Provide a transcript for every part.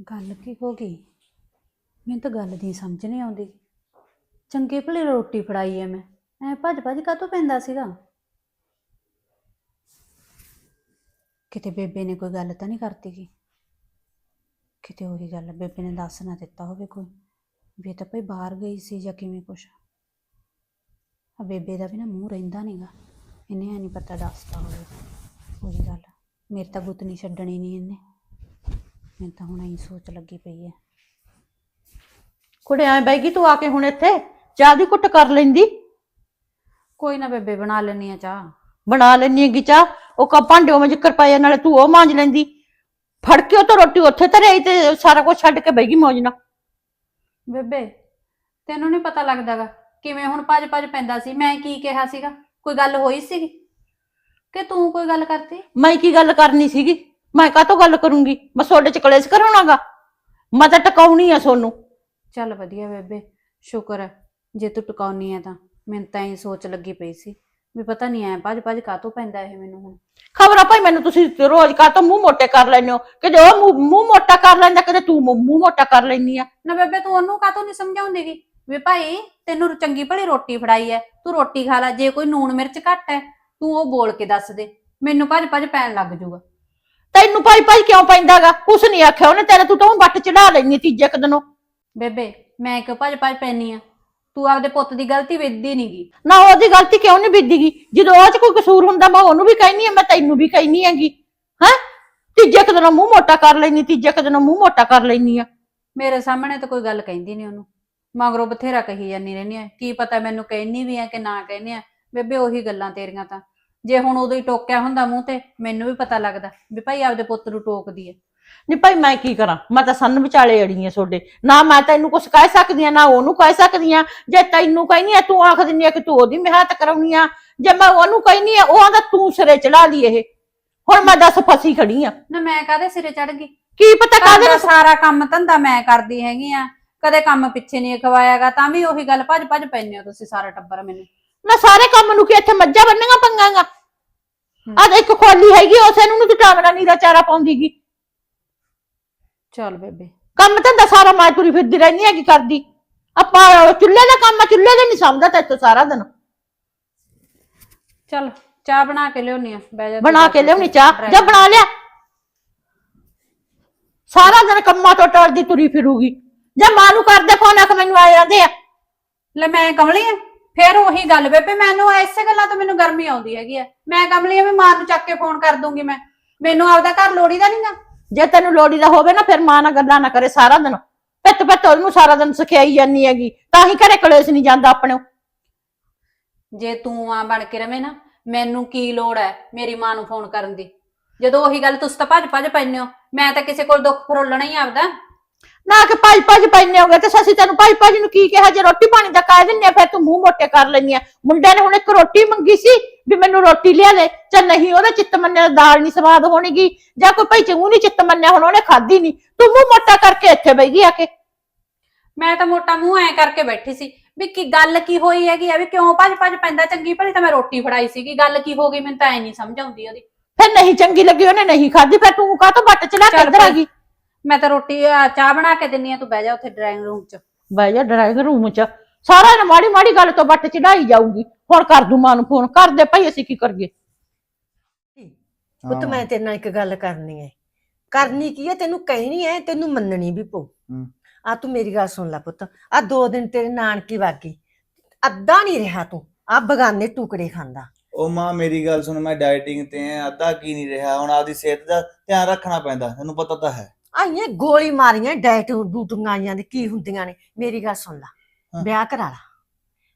ਗੱਲ ਕੀ ਹੋ ਗਈ? ਮੈਨੂੰ ਤਾਂ ਗੱਲ ਦੀ ਸਮਝ ਨਹੀਂ ਆਉਂਦੀ। ਚੰਗੇ ਭਲੇ ਰੋਟੀ ਫੜਾਈ ਐ ਮੈਂ। ਐ ਭੱਜ ਭੱਜ ਕਾਹਤੋਂ ਪੈਂਦਾ ਸੀਗਾ? ਕਿਤੇ ਬੇਬੇ ਨੇ ਕੋਈ ਗੱਲ ਤਾਂ ਨਹੀਂ ਕਰਤੀ ਗੀ? ਕਿਤੇ ਉਹੀ ਗੱਲ ਬੇਬੇ ਨੇ ਦੱਸ ਨਾ ਦਿੱਤਾ ਹੋਵੇ ਕੋਈ। ਵੀ ਤਾਂ ਭਈ ਬਾਹਰ ਗਈ ਸੀ ਜਾਂ ਕਿਵੇਂ ਕੁਛ। ਆ ਬੇਬੇ ਦਾ ਵੀ ਨਾ ਮੂੰਹ ਰਹਿੰਦਾ ਨਹੀਂਗਾ ਇਹਨੇ ਐ ਨਹੀਂ ਪਤਾ ਦੱਸਦਾ ਹੋਵੇ। ਉਹੀ ਗੱਲ। ਮੇਰੇ ਤਾਂ ਗੁੱਤ ਨਹੀਂ ਛੱਡਣੀ ਨਹੀਂ ਇਹਨੇ। ਮੈਨੂੰ ਤਾਂ ਹੁਣ ਐਂ ਸੋਚ ਲੱਗੀ ਪਈ ਐ ਕੁੜੇ ਐ ਬੈਗੀ ਤੂੰ ਆ ਕੇ ਹੁਣ ਇੱਥੇ? ਚਾਹ ਦੀ ਕੁੱਟ ਕਰ ਲੈਂਦੀ? ਕੋਈ ਨਾ ਬੇਬੇ ਬਣਾ ਲੈਣੀ ਆ ਚਾਹ। ਬਣਾ ਲੈਣੀ ਹੈਗੀ ਚਾਹ। ਉਹ ਕਾ ਭਾਂਡਿਓ ਮੈਂ ਜ਼ਿਕਰ ਪਾਇਆ ਨਾਲੇ ਤੂੰ ਉਹ ਮਾਂਜ ਲੈਂਦੀ। ਫੜ ਕੇ ਉਹ ਤਾਂ ਰੋਟੀ ਉੱਥੇ ਧਰਿਆ ਸੀ ਤੇ ਸਾਰਾ ਕੁਝ ਛੱਡ ਕੇ ਬੈਗੀ ਮੌਜ ਨਾਲ। ਬੇਬੇ ਤੈਨੂੰ ਨਹੀਂ ਪਤਾ ਲੱਗਦਾਗਾ ਕਿਵੇਂ ਹੁਣ ਭੱਜ ਭੱਜ ਪੈਂਦਾ ਸੀ। ਮੈਂ ਕੀ ਕਿਹਾ ਸੀਗਾ? ਕੋਈ ਗੱਲ ਹੋਈ ਸੀਗੀ? ਕਿ ਤੂੰ ਕੋਈ ਗੱਲ ਕਰਤੀ? ਮੈਂ ਕੀ ਗੱਲ ਕਰਨੀ ਸੀਗੀ? ਮੈਂ ਕਾਹਤੋਂ ਗੱਲ ਕਰੂੰਗੀ? ਮੈਂ ਤੁਹਾਡੇ ਚ ਕਲੇਸ਼ ਕਰਾਉਣਾਗਾ। ਮੈਂ ਤਾਂ ਟਿਕਾਉਣੀ ਆ ਸੋਨੂੰ ਚੱਲ ਵਧੀਆ ਬੇਬੇ ਸ਼ੁਕਰ ਹੈ ਜੇ ਤੂੰ ਟਿਕਾਉਣੀ ਹੈ ਤਾਂ। ਮੈਨੂੰ ਤਾਂ ਇਹ ਸੋਚ ਲੱਗੀ ਪਈ ਸੀ ਵੀ ਪਤਾ ਨਹੀਂ ਐ ਭੱਜ ਭੱਜ ਕਾਤੋਂ ਪੈਂਦਾ ਇਹ ਮੈਨੂੰ ਹੁਣ। ਖਬਰ ਆ ਭਾਈ ਮੈਨੂੰ ਤੁਸੀਂ ਰੋਜ਼ ਕਾਹਤੋਂ ਮੂੰਹ ਮੋਟੇ ਕਰ ਲੈਂਦੇ ਹੋ? ਕਦੇ ਉਹ ਮੂੰਹ- ਮੂੰਹ ਮੋਟਾ ਕਰ ਲੈਂਦਾ ਕਦੇ ਤੂੰ ਮੂੰਹ ਮੂੰਹ ਮੋਟਾ ਕਰ ਲੈਂਦੀ ਆ। ਨਾ ਬੇਬੇ ਤੂੰ ਉਹਨੂੰ ਕਾਤੋਂ ਨਹੀਂ ਸਮਝਾਉਂਦੀਗੀ? ਵੀ ਭਾਈ ਤੈਨੂੰ ਚੰਗੀ ਭਲੀ ਰੋਟੀ ਫੜਾਈ ਐ ਤੂੰ ਰੋਟੀ ਖਾ ਲੈ ਜੇ ਕੋਈ ਨੂਣ ਮਿਰਚ ਘੱਟ ਐ ਤੂੰ ਉਹ ਬੋਲ ਕੇ ਦੱਸ ਦੇ। ਮੈਨੂੰ ਭੱਜ ਭੱਜ ਪੈਣ ਲੱਗ ਜਾਊਗਾ ਤੈਨੂੰ ਭਾਈ ਭਾਈ ਕਿਉਂ ਪੈਂਦਾਗਾ? ਕੁਛ ਨਹੀਂ ਆਖਿਆ ਉਹਨੇ ਤੇਰੇ ਤੂੰ ਤਾਂ ਊਂ ਵੱਟ ਚੜਾ ਲੈਣੀ ਤੀਜੇ ਕੁ ਦਿਨੋਂ ਬੇਬੇ ਮੈਂ ਕਿਉਂ ਭੱਜ ਭੱਜ ਪੈਣੀ ਆ। ਤੂੰ ਆਪਦੇ ਪੁੱਤ ਦੀ ਗਲਤੀ ਵੇਚਦੀ ਨਹੀਂਗੀ ਨਾ ਉਹਦੀ ਗਲਤੀ ਕਿਉਂ ਨਹੀਂ ਬਿੱਦੀਗੀ ਜਦੋਂ ਉਹ ਚ ਕੋਈ ਕਸੂਰ ਹੁੰਦਾ ਮੈਂ ਉਹਨੂੰ ਵੀ ਕਹਿਨੀ ਆ ਮੈਂ ਤੈਨੂੰ ਵੀ ਕਹਿਨੀ ਹੈਗੀ ਹੈ? ਤੀਜੇ ਕੁ ਦਿਨੋਂ ਮੂੰਹ ਮੋਟਾ ਕਰ ਲੈਣੀ ਤੀਜੇ ਕੁ ਦਿਨੋਂ ਮੂੰਹ ਮੋਟਾ ਕਰ ਲੈਣੀ ਆ। ਮੇਰੇ ਸਾਹਮਣੇ ਤਾਂ ਕੋਈ ਗੱਲ ਕਹਿੰਦੀ ਨਹੀਂ ਉਹਨੂੰ। ਮਗਰੋਂ ਬਥੇਰਾ ਕਹੀ ਜਾਂਦੀ ਰਹਿੰਦੀ ਆ। ਕੀ ਪਤਾ ਮੈਨੂੰ ਕਹਿਨੀ ਵੀ ਆ ਕਿ ਨਾ ਕਹਿਨੀ ਆ। ਬੇਬੇ ਉਹੀ ਗੱਲਾਂ ਤੇਰੀਆਂ ਤਾਂ। ਜੇ ਹੁਣ ਉਦੋਂ ਹੀ ਟੋਕਿਆ ਹੁੰਦਾ ਮੂੰਹ ਤੇ ਮੈਨੂੰ ਵੀ ਪਤਾ ਲੱਗਦਾ ਵੀ ਭਾਈ ਆਪਦੇ ਪੁੱਤ ਨੂੰ ਟੋਕਦੀ ਐ ਨਹੀਂ ਭਾਈ ਮੈਂ ਕੀ ਕਰਾਂ? ਮੈਂ ਤਾਂ ਸੰਨ ਵਿਚਾਲੇ ਅੜੀ ਆ ਤੁਹਾਡੇ। ਨਾ ਮੈਂ ਤੈਨੂੰ ਕੁਛ ਕਹਿ ਸਕਦੀ ਆ ਨਾ ਉਹਨੂੰ ਕਹਿ ਸਕਦੀ ਆ। ਜੇ ਤੈਨੂੰ ਕਹਿਨੀ ਆ ਤੂੰ ਆਖ ਦਿੰਦੀ ਆ ਕਿ ਤੂੰ ਉਹਦੀ ਮਿਹਨਤ ਕਰਾਉਣੀ ਆ। ਜੇ ਮੈਂ ਉਹਨੂੰ ਕਹਿਨੀ ਆ ਉਹ ਆਂਦਾ ਤੂੰ ਸਿਰੇ ਚੜਾ ਲਈ ਇਹ। ਹੁਣ ਮੈਂ ਦੱਸ ਫਸੀ ਖੜੀ ਆ। ਨਾ ਮੈਂ ਕਾਹਦੇ ਸਿਰੇ ਚੜ ਗਈ? ਕੀ ਪਤਾ ਕਾਹਦੇ ਨਾਲ ਸਾਰਾ ਕੰਮ ਧੰਦਾ ਮੈਂ ਕਰਦੀ ਹੈਗੀ ਆ। ਕਦੇ ਕੰਮ ਪਿੱਛੇ ਨਹੀਂ ਖਵਾਇਆਗਾ ਤਾਂ ਵੀ ਉਹੀ ਗੱਲ ਭੱਜ ਭੱਜ ਪੈਂਦੇ ਹੋ ਤੁਸੀਂ ਸਾਰਾ ਟੱਬਰ ਮੈਨੂੰ। ਨਾ ਸਾਰੇ ਕੰਮ ਨੂੰ ਕੀ ਇੱਥੇ ਮੱਝਾਂ ਬੰਨੀਆਂ ਪੰਗਾਂਗਾ। ਆ ਇੱਕ ਖੋਲੀ ਹੈਗੀ ਉਸੇ ਨੂੰ ਨੀ ਤੂੰ ਟਾਂਗਣਾ ਨੀਰਾ ਚਾਰਾ ਪਾਉਂਦੀਗੀ। ਚੱਲ ਬੇਬੇ। ਕੰਮ ਧੰਦਾ ਸਾਰਾ ਮੈਂ ਤੁਰੀ ਫਿਰਦੀ ਰਹਿੰਦੀ ਹੈਗੀ ਕਰਦੀ। ਆਪਾਂ ਚੁੱਲ੍ਹੇ ਦਾ ਕੰਮ ਆ ਚੁੱਲ੍ਹੇ ਦੇ ਨਹੀਂ ਸਮਝਦਾ ਤੈਨੂੰ ਸਾਰਾ ਦਿਨ। ਚੱਲ ਚਾਹ ਬਣਾ ਕੇ ਲਿਆਉਣੀ ਆ ਬਹਿ ਜਾ ਤੂੰ। ਬਣਾ ਕੇ ਲਿਆਉਣੀ ਚਾਹ ਜਾਂ। ਬਣਾ ਲਿਆ। ਸਾਰਾ ਦਿਨ ਕੰਮਾਂ ਤੋਂ ਟਲਦੀ ਤੁਰੀ ਫਿਰੂਗੀ। ਜਾਂ ਮਾਂ ਨੂੰ ਕਰਦੇ ਫੋਨ ਆਖ ਮੈਨੂੰ ਆ ਜਾਂਦੇ ਆ। ਲੈ ਮੈਂ ਕਮਲੀ ਆ। ਫੇਰ ਉਹੀ ਗੱਲ ਬੇਬੇ ਮੈਨੂੰ ਐਸੇ ਗੱਲਾਂ ਤੋਂ ਮੈਨੂੰ ਗਰਮੀ ਆਉਂਦੀ ਹੈਗੀ ਆ। ਮੈਂ ਕਮਲੀ ਆ ਵੀ ਮਾਂ ਨੂੰ ਚੱਕ ਕੇ ਫੋਨ ਕਰ ਦੂੰਗੀ ਮੈਂ। ਮੈਨੂੰ ਆਪਦਾ ਘਰ ਲੋੜੀ ਦਾ ਨਹੀਂਗਾ ਜੇ ਤੈਨੂੰ ਲੋੜੀ ਦਾ ਹੋਵੇ ਨਾ ਫਿਰ ਮਾਂ ਨਾਲ ਗੱਲਾਂ ਨਾ ਕਰੇ ਸਾਰਾ ਦਿਨ। ਪਿੱਤ ਪਿੱਤ ਉਹਨੂੰ ਸਾਰਾ ਦਿਨ ਸਿਖਾਈ ਜਾਂਦੀ ਹੈਗੀ। ਤਾਂ ਹੀ ਘਰੇ ਕਲੇਸ਼ ਨਹੀਂ ਜਾਂਦਾ ਆਪਣੇ ਜੇ ਤੂੰ ਆ ਬਣ ਕੇ ਰਵੇਂ ਨਾ ਮੈਨੂੰ ਕੀ ਲੋੜ ਹੈ ਮੇਰੀ ਮਾਂ ਨੂੰ ਫੋਨ ਕਰਨ ਦੀ? ਜਦੋਂ ਉਹੀ ਗੱਲ ਤੁਸੀਂ ਤਾਂ ਭੱਜ ਭੱਜ ਪੈਂਦੇ ਹੋ ਮੈਂ ਤਾਂ ਕਿਸੇ ਕੋਲ ਦੁੱਖ ਫਰੋਲਣਾ ਹੀ ਆਪਦਾ। ਨਾ ਕਿ ਭਾਈ ਭਾਜ ਪੈਨੇ ਹੋਗੇ ਤੇ ਸਸੀ ਤੈਨੂੰ ਭਾਈ ਭਾਜ ਨੂੰ ਕੀ ਕਿਹਾ? ਜੇ ਰੋਟੀ ਪਾਣੀ ਦਾ ਕਹਿ ਦਿੰਨੇ ਫਿਰ ਤੂੰ ਮੂੰਹ ਮੋਟੇ ਕਰ ਲੈਨੀ ਆ। ਮੁੰਡੇ ਨੇ ਹੁਣ ਇੱਕ ਰੋਟੀ ਮੰਗੀ ਸੀ ਵੀ ਮੈਨੂੰ ਰੋਟੀ ਲਿਆ ਦੇ। ਚੱਲ ਨਹੀਂ ਉਹਦਾ ਚਿੱਤ ਮੰਨਿਆ ਦਾਲ ਨਹੀਂ ਸਵਾਦ ਹੋਣੀਗੀ। ਜਾਂ ਕੋਈ ਭਾਈ ਚੰਗੂ ਨਹੀਂ ਚਿੱਤ ਮੰਨਿਆ ਹੁਣ ਉਹਨੇ ਖਾਧੀ ਨਹੀਂ। ਤੂੰ ਮੂੰਹ ਮੋਟਾ ਕਰਕੇ ਇੱਥੇ ਬਹਿ ਗਈ ਆ ਕੇ। ਮੈਂ ਤਾਂ ਮੋਟਾ ਮੂੰਹ ਐ ਕਰਕੇ ਬੈਠੀ ਸੀ ਵੀ ਕੀ ਗੱਲ ਕੀ ਹੋਈ ਹੈਗੀ ਆ ਵੀ ਕਿਉਂ ਭੱਜ ਭੱਜ ਪੈਂਦਾ? ਚੰਗੀ ਭਲੀ ਤਾਂ ਮੈਂ ਰੋਟੀ ਫੜਾਈ ਸੀਗੀ। ਗੱਲ ਕੀ ਹੋ ਗਈ ਮੈਨੂੰ ਤਾਂ ਐ ਨਹੀਂ ਸਮਝ ਆਉਂਦੀ ਉਹਦੀ। ਫਿਰ ਨਹੀਂ ਚੰਗੀ ਲੱਗੀ ਉਹਨੇ ਨਹੀਂ ਖਾਧੀ ਫਿਰ ਤੂੰ ਕਾਹ ਤੋਂ ਬੱਟ ਚਲਾ ਕੇ ਚੱਲ ਇੱਧਰ ਆ ਭਾਈ। ਗਈ? ਮੈਂ ਤਾਂ ਰੋਟੀ ਅਹ, ਚਾਹ ਬਣਾ ਕੇ ਦਿੰਨੀ ਆ ਤੂੰ ਬਹਿ ਜਾ ਉੱਥੇ ਡਰਾਇੰਗ ਰੂਮ 'ਚ। ਬਹਿ ਜਾ ਡਰਾਈਵ ਰੂਮ ਚ। ਸਾਰਾ ਦਿਨ ਮਾੜੀ ਮਾੜੀ ਗੱਲ ਤੋਂ ਬੱਟ ਚੜਾਈ ਜਾਊਗੀ। ਹੁਣ ਕਰ ਦੂੰ ਮਾਂ ਨੂੰ ਫੋਨ ਕਰ ਦੇ ਭਾਈ ਅਸੀਂ ਕੀ ਕਰੀਏ? ਪੁੱਤ ਮੈਂ ਤੇਰੇ ਨਾਲ ਇੱਕ ਗੱਲ ਕਰਨੀ ਹੈ ਕਰਨੀ ਕੀ ਹੈ ਤੈਨੂੰ ਕਹਿਣੀ ਹੈ ਤੈਨੂੰ ਮੰਨਣੀ ਵੀ ਪਊ। ਹੂੰ। ਆ ਤੂੰ ਮੇਰੀ ਗੱਲ ਸੁਣ ਲੈ ਪੁੱਤ। ਆ ਦੋ ਦਿਨ ਤੇਰੇ ਨਾਨਕੀ ਵਾਗੀ ਅੱਧਾ ਨਹੀਂ ਰਿਹਾ ਤੂੰ। ਆ ਬਗਾਨੇ ਟੁਕੜੇ ਖਾਂਦਾ। ਉਹ ਮਾਂ ਮੇਰੀ ਗੱਲ ਸੁਣ ਮੈਂ ਡਾਈਟਿੰਗ ਤੇ ਆ ਅੱਧਾ ਕੀ ਨਹੀਂ ਰਿਹਾ। ਹੁਣ ਆਪਦੀ ਸਿਹਤ ਦਾ ਧਿਆਨ ਰੱਖਣਾ ਪੈਂਦਾ। ਤੈਨੂੰ ਪਤਾ ਤਾਂ ਹੈ। ਆਈਆਂ ਗੋਲੀ ਮਾਰੀਆਂ ਡਾਇਟ ਡੂਟੀਆਂ ਆਈਆਂ ਦੇ ਕੀ ਹੁੰਦੀਆਂ ਨੇ। ਮੇਰੀ ਗੱਲ ਸੁਣ ਲੈ ਹਾਂ। ਵਿਆਹ ਕਰਾ ਲਾ।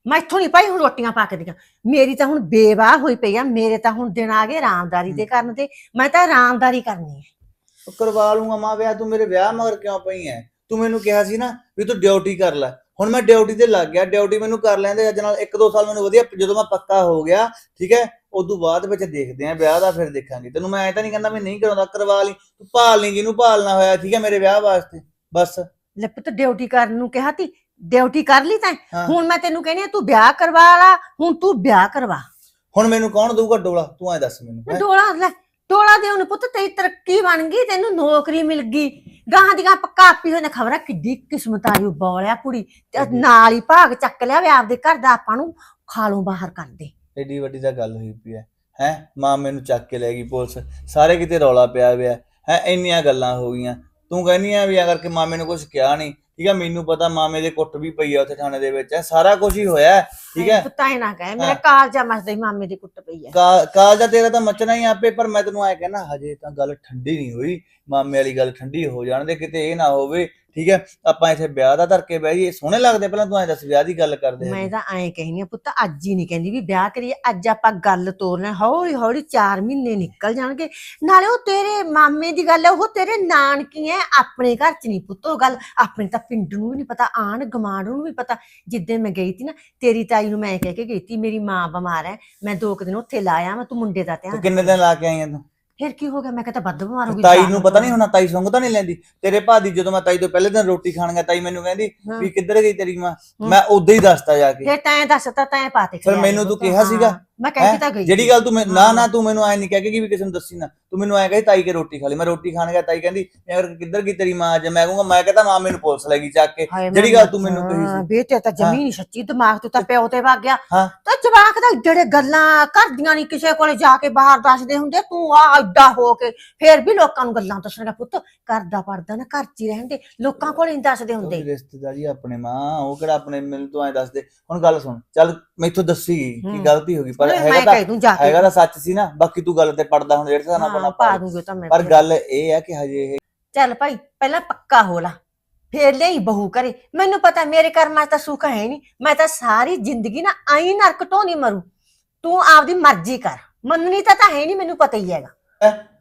ਮੈਂ ਇੱਥੋਂ ਨਹੀਂ ਭਾਈ ਹੁਣ ਰੋਟੀਆਂ ਪੱਕਦੀਆਂ ਮੇਰੀ ਤਾਂ ਹੁਣ ਬੇਵਾਹ ਹੋਈ ਪਈ ਆ ਮੇਰੇ ਤਾਂ ਹੁਣ ਦਿਨ ਆ ਗਏ ਆਰਾਮਦਾਰੀ ਦੇ ਕਰਨ ਤੇ ਮੈਂ ਤਾਂ ਆਰਾਮਦਾਰੀ ਕਰਨੀ ਹੈ ਕਰਵਾ ਲੂੰਗਾ ਮਾਂ ਵਿਆਹ ਤੂੰ ਮੇਰੇ ਵਿਆਹ ਮਗਰ ਕਿਉਂ ਪਈ ਐ? ਤੂੰ ਮੈਨੂੰ ਕਿਹਾ ਸੀ ਨਾ ਵੀ ਤੂੰ ਡਿਊਟੀ ਕਰ ਲੈ। ਹੁਣ ਮੈਂ ਡਿਊਟੀ ਤੇ ਲੱਗ ਗਿਆ ਡਿਊਟੀ ਮੈਨੂੰ ਕਰ ਲੈਂਦੇ ਅੱਜ ਨਾਲ 1-2 ਸਾਲ ਮੈਨੂੰ ਵਧੀਆ ਜਦੋਂ ਮੈਂ ਪੱਕਾ ਹੋ ਗਿਆ ਠੀਕ ਹੈ ਉਦੋਂ ਬਾਅਦ ਵਿੱਚ ਦੇਖਦੇ ਆਂ ਵਿਆਹ ਦਾ ਫਿਰ ਦੇਖਾਂਗੇ। ਤੈਨੂੰ ਮੈਂ ਐ ਤਾਂ ਨਹੀਂ ਕਹਿੰਦਾ ਮੈਂ ਨਹੀਂ ਕਰਾਉਂਦਾ ਕਰਵਾ ਲਈ। ਤੂੰ ਭਾਲ ਲਈ ਜਿਹਨੂੰ ਭਾਲਣਾ ਹੋਇਆ ਠੀਕ ਹੈ ਮੇਰੇ ਵਿਆਹ ਵਾਸਤੇ ਬਸ। ਲੈ ਪੁੱਤ ਡਿਊਟੀ ਕਰਨ ਨੂੰ ਕਿਹਾ ਤੀ। ਡਿਊਟੀ ਕਰ ਲਈ ਤੈਂ। ਹਾਂ। ਹੁਣ ਮੈਂ ਤੈਨੂੰ ਕਹਿੰਦੀ ਆ ਤੂੰ ਵਿਆਹ ਕਰਵਾ ਲਾ ਹੁਣ ਤੂੰ ਵਿਆਹ ਕਰਵਾ। ਹੁਣ ਮੈਨੂੰ ਕੌਣ ਦਊਗਾ ਡੋਲਾ? ਤੂੰ ਐ ਦੱਸ ਮੈਨੂੰ ਹੈਂ? ਡੋਲਾ ਲੈ ਡੋਲਾ ਦੇ ਉਹਨੂੰ ਪੁੱਤ ਤੇਰੀ ਤਰੱਕੀ ਬਣ ਗਈ ਤੈਨੂੰ ਨੌਕਰੀ ਮਿਲ ਗਈ। ਗਾਹਾਂ ਦੀਆਂ ਪੱਕਾ ਆਪੀ ਹੋਏ ਨੇ ਖਬਰਾਂ ਕਿੱਡੀ ਕਿਸਮਤ ਆਈ ਬੋਲਿਆ ਕੁੜੀ। ਤੇ ਨਾਲ ਹੀ ਭਾਗ ਚੱਕ ਲਿਆ ਵੀ ਆਪਦੇ ਘਰ ਦਾ ਆਪਾਂ ਨੂੰ ਖਾਲੋਂ ਬਾਹਰ ਕਰ ਏਡੀ ਵੱਡੀ ਤਾਂ ਗੱਲ ਹੋਈ ਪਈ ਹੈ। ਹੈ? ਮਾਂ ਮੈਨੂੰ ਚੱਕ ਕੇ ਲੈ ਗਈ ਪੁਲਿਸ। ਸਾਰੇ ਕਿਤੇ ਰੌਲਾ ਪਿਆ ਹੋਇਆ। ਹੈ? ਇੰਨੀਆਂ ਗੱਲਾਂ ਹੋ ਗਈਆਂ। ਤੂੰ ਕਹਿੰਦੀ ਆ ਵੀ ਅਗਰ ਕਿ ਮਾਮੇ ਨੂੰ ਕੁਝ ਕਿਹਾ ਨਹੀਂ। ਠੀਕ ਹੈ ਮੈਨੂੰ ਪਤਾ ਮਾਮੇ ਦੇ ਕੁੱਟ ਵੀ ਪਈ ਆ ਉੱਥੇ ਥਾਣੇ ਦੇ ਵਿੱਚ। ਹੈ? ਸਾਰਾ ਕੁਝ ਹੀ ਹੋਇਆ। ਠੀਕ ਹੈ? ਪੁੱਤਾਂ ਹੀ ਨਾ ਕਹੇ। ਮੇਰਾ। ਕਾਲਜਾ ਮਸਦਾ ਹੀ ਮਾਮੇ ਦੀ ਕੁੱਟ ਪਈ ਹੈ ਕਾ- ਕਾਲਜਾ ਤੇਰਾ ਤਾਂ ਮੱਚਣਾ ਹੀ ਆਪੇ ਪਰ ਮੈਂ ਤੈਨੂੰ ਐ ਕਹਿਣਾ ਹਜੇ ਤਾਂ ਗੱਲ ਠੰਡੀ ਨਹੀਂ ਹੋਈ। ਮਾਮੇ ਵਾਲੀ ਗੱਲ ਠੰਡੀ ਹੋ ਜਾਣ ਦੇ ਕਿਤੇ ਇਹ ਨਾ ਹੋਵੇ ਠੀਕ ਹੈ? ਆਪਾਂ ਇੱਥੇ ਵਿਆਹ ਦਾ ਧਰ ਕੇ ਬਹਿ ਜਾਈਏ। ਸੋਹਣੇ ਲੱਗਦੇ ਪਹਿਲਾਂ ਤੂੰ ਐ ਦੱਸ ਵਿਆਹ ਦੀ ਗੱਲ ਕਰਦੇ ਮੈਂ। ਤਾਂ ਐਂ ਕਹਿੰਦੀ ਆ ਪੁੱਤ ਅੱਜ ਹੀ ਨਹੀਂ ਕਹਿੰਦੀ ਵੀ ਵਿਆਹ ਕਰੀਏ ਅੱਜ ਆਪਾਂ ਗੱਲ ਤੋਰਨਾ ਹੌਲੀ ਹੌਲੀ 4 ਮਹੀਨੇ ਨਿਕਲ ਜਾਣਗੇ। ਨਾਲੇ ਉਹ ਤੇਰੇ ਮਾਮੇ ਦੀ ਗੱਲ ਹੈ ਉਹ ਤੇਰੇ ਨਾਨਕੀ ਹੈ ਆਪਣੇ ਘਰ ਚ ਨਹੀਂ ਪੁੱਤ ਉਹ ਗੱਲ। ਆਪਣੇ ਤਾਂ ਪਿੰਡ ਨੂੰ ਵੀ ਨਹੀਂ ਪਤਾ ਆਣ ਗਮਾਂਡ ਨੂੰ ਵੀ ਪਤਾ। ਜਿੱਦਾਂ ਮੈਂ ਗਈ ਸੀ ਨਾ ਤੇਰੀ ਤਾਈ ਨੂੰ ਮੈਂ ਕਹਿ ਕੇ ਗਈ ਸੀ ਮੇਰੀ ਮਾਂ ਬਿਮਾਰ ਹੈ ਮੈਂ ਦੋ ਕੁ ਦਿਨ ਉੱਥੇ ਲਾਇਆ ਮੈਂ ਤੂੰ ਮੁੰਡੇ ਦਾ ਧਿਆਨ ਕਿੰਨੇ ਦਿਨ ਲਾ ਕੇ ਆਈ ਆ ਤੂੰ? ਫਿਰ ਕੀ ਹੋ ਗਿਆ? ਮੈਂ ਕਹਿੰਦਾ ਵੱਧ ਬਿਮਾਰ ਹੋ ਗਈ ਤਾਈ ਨੂੰ ਪਤਾ ਨਹੀਂ ਹੋਣਾ ਤਾਈ ਸੰਗ ਤਾਂ ਨਹੀਂ ਲੈਂਦੀ। ਤੇਰੇ ਭਾਦੀ ਜਦੋਂ ਮੈਂ ਤਾਈ ਤੋਂ ਪਹਿਲੇ ਦਿਨ ਰੋਟੀ ਖਾਣ ਗਿਆ ਤਾਈ ਮੈਨੂੰ ਕਹਿੰਦੀ। ਵੀ ਕਿੱਧਰ ਗਈ ਤੇਰੀ ਮਾਂ? ਮੈਂ ਉਦੋਂ ਹੀ ਦੱਸਤਾ ਜਾ ਕੇ। ਫਿਰ ਤੈਂ ਦੱਸਤਾ ਤੈਂ ਪਾਤੇ ਫਿਰ ਮੈਨੂੰ ਤੂੰ ਕਿਹਾ ਸੀਗਾ? ਮੈਂ ਕਹਿ ਕੇ ਤਾਂ ਹੈਂ? ਗਈ ਜਿਹੜੀ ਗੱਲ ਤੂੰ ਮੈਂ- ਨਾ ਹਾਂ। ਨਾ ਤੂੰ ਮੈਨੂੰ ਐ ਨਹੀਂ ਕਹਿ ਕੇ ਕਿ ਵੀ ਕਿਸੇ ਨੂੰ ਦੱਸੀ ਨਾ। ਤੂੰ ਮੈਨੂੰ ਐ ਕਹੀ ਤਾਈ ਕੇ ਰੋਟੀ ਖਾ ਲਈ ਮੈਂ ਰੋਟੀ ਖਾਣ ਗਿਆ ਤਾਈ ਕਹਿੰਦੀ ਯਾਰ ਕਿੱਧਰ ਗਈ ਤੇਰੀ ਮਾਂ ਅੱਜ? ਮੈਂ ਕਹੂੰਗਾ ਮੈਂ ਕਹਿੰਦਾ ਮਾਂ ਮੈਨੂੰ ਪੁਲਿਸ ਲੈ ਗਈ ਚੱਕ ਕੇ। ਹਾਏ ਜਿਹੜੀ ਮੈਂ ਗੱਲ ਤੂੰ ਮੈਨੂੰ ਕਹੀ ਹਾਂ, ਸੀ। ਵੀ ਤੇ ਤਾਂ ਜ਼ਮੀਨ ਸੱਚੀ ਦਿਮਾਗ ਤੋਂ ਤਾਂ ਪਿਓ ਤੇ ਵਗ ਗਿਆ। ਹਾਂ। ਤਾਂ ਜਵਾਕ ਦਾ ਜਿਹੜੇ ਗੱਲਾਂ ਕਰਦੀਆਂ ਨਹੀਂ ਕਿਸੇ ਕੋਲੇ ਜਾ ਕੇ ਬਾਹਰ ਦੱਸਦੇ ਹੁੰਦੇ ਤੂੰ ਆ ਐਡਾ ਹੋ ਕੇ। ਫੇਰ ਵੀ ਲੋਕਾਂ ਨੂੰ ਗੱਲਾਂ ਦੱਸਣਗਾ ਪੁੱਤ। ਕਰਦਾ ਪੜਦਾ ਨਾ ਘਰ ਚ ਹੀ ਰਹਿੰਦੇ। ਲੋਕਾਂ ਕੋਲੇ ਨਹੀਂ ਦੱਸਦੇ ਹੁੰਦੇ। ਵੀ ਰਿਸ਼ਤੇਦਾਰੀ ਆਪਣੇ ਮਾਂ ਉਹ ਕਿਹੜਾ ਆਪਣੇ ਮੈਨੂੰ ਤੂੰ ਐ ਦੱਸ ਦੇ ਹੁਣ ਗੱਲ ਸੁਣ ਚੱਲ ਮੈਥੋਂ ਦੱਸੀ ਕੀ ਹੂੰ। ਗਲਤੀ ਹੋ ਗਈ ਪਰ ਮੈਂ ਹੈਗਾ ਤਾਂ ਕਹਿ ਦੂੰ ਜਾ ਕੇ। ਹੈਗਾ ਤਾਂ ਸੱਚ ਸੀ ਨਾ ਬਾਕੀ ਤੂੰ ਗੱਲ ਤੇ ਪੜਦਾ ਹੁਣ ਜਿਹੜੇ ਸਾਨਾ ਹਾਂ, ਪਾ ਦੂੰਗੀ ਉਹ ਤਾਂ ਮੈਂ ਪਰ ਫਿਰ। ਗੱਲ ਇਹ ਹੈ ਕਿ ਹਜੇ ਇਹ ਚੱਲ ਭਾਈ ਪਹਿਲਾਂ ਪੱਕਾ ਹੋ ਲਾ। ਫੇਰ ਲਈ ਬਹੂ ਕਰੇ ਮੈਨੂੰ ਪਤਾ ਮੇਰੇ ਕਰਮਾਂ 'ਚ ਤਾਂ ਸੁੱਖ ਹੈ ਨਹੀਂ। ਮੈਂ ਤਾਂ ਸਾਰੀ ਜ਼ਿੰਦਗੀ ਨਾ ਆਈ ਨਰਕ ਢੋਣੀ ਮਰੂ। ਤੂੰ ਆਪਦੀ ਮਰਜ਼ੀ ਕਰ। ਮੰਨਣੀ ਤਾਂ ਤਾਂ ਹੈ ਨਹੀਂ ਮੈਨੂੰ ਪਤਾ ਹੀ ਹੈਗਾ।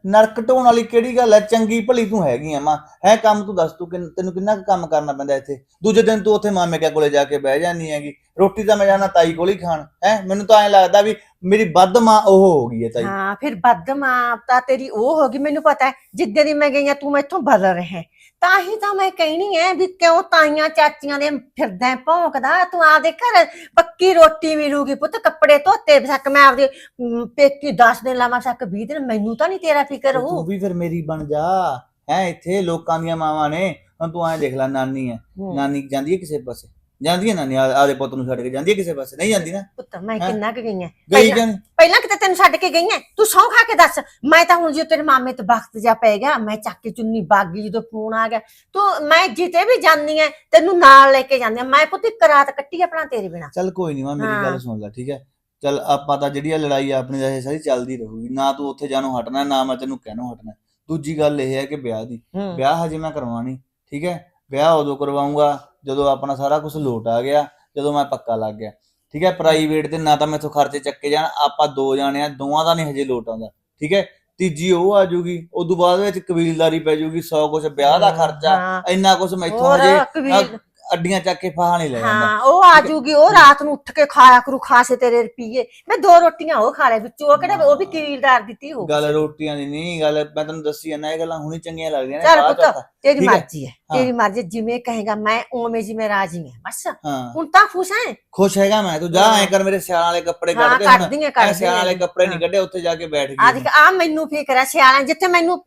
ਨਰਕ ਢੋਣ ਵਾਲੀ ਕਿਹੜੀ ਗੱਲ ਹੈ? ਚੰਗੀ ਭਲੀ ਤੂੰ ਹੈਗੀ ਆ ਮਾਂ। ਹੈ ਕੰਮ ਤੂੰ ਦੱਸ, ਤੂੰ ਕਿੰਨ- ਤੈਨੂੰ ਕਿੰਨਾ ਕੁ ਕੰਮ ਕਰਨਾ ਪੈਂਦਾ ਇੱਥੇ? ਦੂਜੇ ਦਿਨ ਤੂੰ ਉੱਥੇ ਮਾਮੇ ਕਿਆ ਕੋਲੇ ਜਾ ਕੇ ਬਹਿ ਜਾਨੀ ਹੈਗੀ। ਰੋਟੀ ਤਾਂ ਮੈਂ ਜਾਣਾ ਤਾਈ ਕੋਲ ਹੀ ਖਾਣ। ਹੈ? ਮੈਨੂੰ ਤਾਂ ਐ ਲੱਗਦਾ ਵੀ ਮੇਰੀ ਵੱਧ ਮਾਂ ਉਹ ਹੋ ਗਈ ਹੈ ਤਾਈ। ਹਾਂ ਫਿਰ ਬਦਮਾਂ ਤਾਂ ਤੇਰੀ ਉਹ ਹੋ ਗਈ ਮੈਨੂੰ ਪਤਾ ਹੈ ਜਿੱਦੇ ਦੀ ਮੈਂ ਗਈ ਆ ਤੂੰ ਮੈਥੋਂ ਬਦਲ ਰਿਹਾ ਹੈ। ਤਾਂ ਹੀ ਤਾਂ ਮੈਂ ਕਹਿਣੀ ਹੈ ਵੀ ਕਿਉਂ ਤਾਈਆਂ ਚਾਚੀਆਂ ਦੇ ਫਿਰਦਾ ਹੈ ਭੌਂਕਦਾ ਤੂੰ ਆਪਦੇ ਘਰ ਪੱਕੀ ਰੋਟੀ ਮਿਲੂਗੀ ਪੁੱਤ ਕੱਪੜੇ ਧੋਤੇ ਸੱਕ ਮੈਂ ਆਪਦੇ ਅਮ, ਪੇਕੀ 10 ਦਿਨ ਲਾਵਾਂ ਸੱਕ 20 ਦਿਨ ਮੈਨੂੰ ਤਾਂ ਨਹੀਂ ਤੇਰਾ ਫਿਕਰ ਤੂੰ ਹੋ ਵੀ ਫਿਰ ਮੇਰੀ ਬਣ ਜਾ। ਹੈ ਇੱਥੇ ਲੋਕਾਂ ਦੀਆਂ ਮਾਵਾਂ ਨੇ ਹੁਣ ਤੂੰ ਐ ਦੇਖ ਲੈ ਨਾਨੀ ਹੈ। ਨਾਨੀ ਜਾਂਦੀ ਹੈ ਕਿਸੇ ਪਾਸੇ? ਜਾਂਦੀ ਹੈ ਨਾਨੀ ਆ- ਆਦੇ ਪੁੱਤ ਨੂੰ ਛੱਡ ਕੇ ਜਾਂਦੀ ਹੈ ਕਿਸੇ ਪਾਸੇ? ਨਹੀਂ ਜਾਂਦੀ ਨਾ? ਪੁੱਤ ਮੈਂ ਹੈਂ? ਕਿੰਨਾ ਕੁ ਗਈ ਗਈ ਪਹਿਲਾਂ- ਕਿਤੇ ਤੈਨੂੰ ਛੱਡ ਕੇ ਗਈ ਐ ਤੂੰ ਸੌਂ ਖਾ ਕੇ ਦੱਸ। ਮੈਂ ਤਾਂ ਹੁਣ ਜੇ ਤੇਰੇ ਮਾਮੇ ਤੇ ਵਕਤ ਜਾ ਪੈ ਗਿਆ ਮੈਂ ਚੱਕ ਕੇ ਚੁੰਨੀ ਬਾਗੀ ਜਦੋਂ ਫੋਨ ਆ ਗਿਆ। ਤੂੰ ਮੈਂ ਜਿੱਤੇ ਵੀ ਜਾਂਦੀ ਐ ਤੈਨੂੰ ਨਾਲ ਲੈ ਕੇ ਜਾਂਦੀ ਆ। ਮੈਂ ਪੁੱਤ ਇੱਕ ਰਾਤ ਕੱਟੀ ਆਪਣਾ ਤੇਰੇ ਬਿਨਾ। ਚੱਲ ਕੋਈ ਨਹੀਂ ਮਾਂ ਮੇਰੀ ਹਾਂ। ਗੱਲ ਸੁਣ ਲੈ ਠੀਕ ਹੈ? ਚੱਲ ਆਪਾਂ ਤਾਂ ਜਿਹੜੀ ਆ ਲੜਾਈ ਆ ਆਪਣੀ ਇਹ ਸਾਰੀ ਚੱਲਦੀ ਰਹੂਗੀ। ਨਾ ਤੂੰ ਉੱਥੇ ਜਾਣੋਂ ਹਟਣਾ ਨਾ ਮੈਂ ਤੈਨੂੰ ਕਹਿਣੋਂ ਹਟਣਾ। ਦੂਜੀ ਗੱਲ ਇਹ ਹੈ ਕਿ ਵਿਆਹ ਦੀ। ਵਿਆਹ ਹਜੇ ਮੈਂ ਕਰਵਾਣੀ ਠੀਕ ਹੈ? ਵਿਆਹ ਉਦੋਂ ਕਰਵਾਉਂਗਾ ਜਦੋਂ ਆਪਣਾ ਸਾਰਾ ਕੁਝ ਲੋਟ ਆ ਗਿਆ ਜਦੋਂ ਮੈਂ ਪੱਕਾ ਲੱਗ ਗਿਆ। ਠੀਕ ਹੈ ਪ੍ਰਾਈਵੇਟ ਤੇ ਨਾ ਤਾਂ ਮੈਥੋਂ ਖਰਚੇ ਚੱਕੇ ਜਾਣ ਆਪਾਂ ਦੋ ਜਾਣੇ ਆ ਦੋਵਾਂ ਦਾ ਨਹੀਂ ਹਜੇ ਲੋਟ ਆਉਂਦਾ। ਠੀਕ ਹੈ ਤੀਜੀ ਉਹ ਆ ਜੂਗੀ ਉਦੋਂ ਬਾਅਦ ਵਿੱਚ ਕਬੀਲਦਾਰੀ ਪੈ ਜੂਗੀ 100 ਕੁਝ ਵਿਆਹ ਦਾ ਖਰਚਾ। ਇੰਨਾ ਕੁਝ ਮੈਥੋਂ ਹਜੇ ਅੱਡੀਆਂ ਚੱਕ ਕੇ ਫਾਹਾ ਨਹੀਂ ਲੈ ਜਾਂਦਾ। ਹਾਂ ਉਹ ਆ ਜੂਗੀ ਉਹ ਰਾਤ ਨੂੰ ਉੱਠ ਕੇ ਖਾਇਆ ਕਰੂ ਖਾਸੇ ਤੇਰੇ ਰੁਪਈਏ। ਮੈਂ ਦੋ ਰੋਟੀਆਂ ਉਹ ਖਾ ਲੈ ਵਿੱਚੋਂ ਉਹ ਕਿਹੜਾ ਉਹ ਵੀ ਕੀਲਦਾਰ ਦਿੱਤੀ ਹੋ ਗੱਲ ਰੋਟੀਆਂ ਦੀ ਨਹੀਂ ਗੱਲ ਮੈਂ ਤੈਨੂੰ ਦੱਸੀ ਜਾਂਦਾ ਇਹ ਗੱਲਾਂ ਹੁਣੀ ਚੰਗੀਆਂ ਲੱਗਦੀਆਂ ਨੇ ਚੱਲ ਪੁੱਤ, ਤੇਰੀ। ਮਰਜ਼ੀ ਹੈ। ਤੇਰੀ ਮਰਜ਼ੀ ਜਿਵੇਂ ਕਹੇਗਾ ਮੈਂ ਉਵੇਂ ਜਿਵੇਂ ਰਾਜੀ ਹਾਂ। ਬਸ। ਹਾਂ। ਹੁਣ ਤਾਂ ਖੁਸ਼ ਹੈ ਖੁਸ਼ ਹੈਗਾ ਮੈਂ ਤੂੰ ਜਾ ਐ ਕਰ ਮੇਰੇ ਸਿਆਲਾਂ ਵਾਲੇ ਕੱਪੜੇ ਹਾਂ ਕੱਢ ਦੇ ਕੱਢ ਸਿਆਲਾਂ ਵਾਲੇ ਕੱਪੜੇ ਨਹੀਂ ਹਾਂ। ਕੱਢੇ ਉੱਥੇ ਜਾ ਕੇ ਬੈਠ ਆ ਗਈ ਦੇਖ ਆ ਮੈਨੂੰ ਫਿਕਰ ਹੈ ਸਿਆਲਾਂ ਜਿੱਥੇ ਮੈਨੂੰ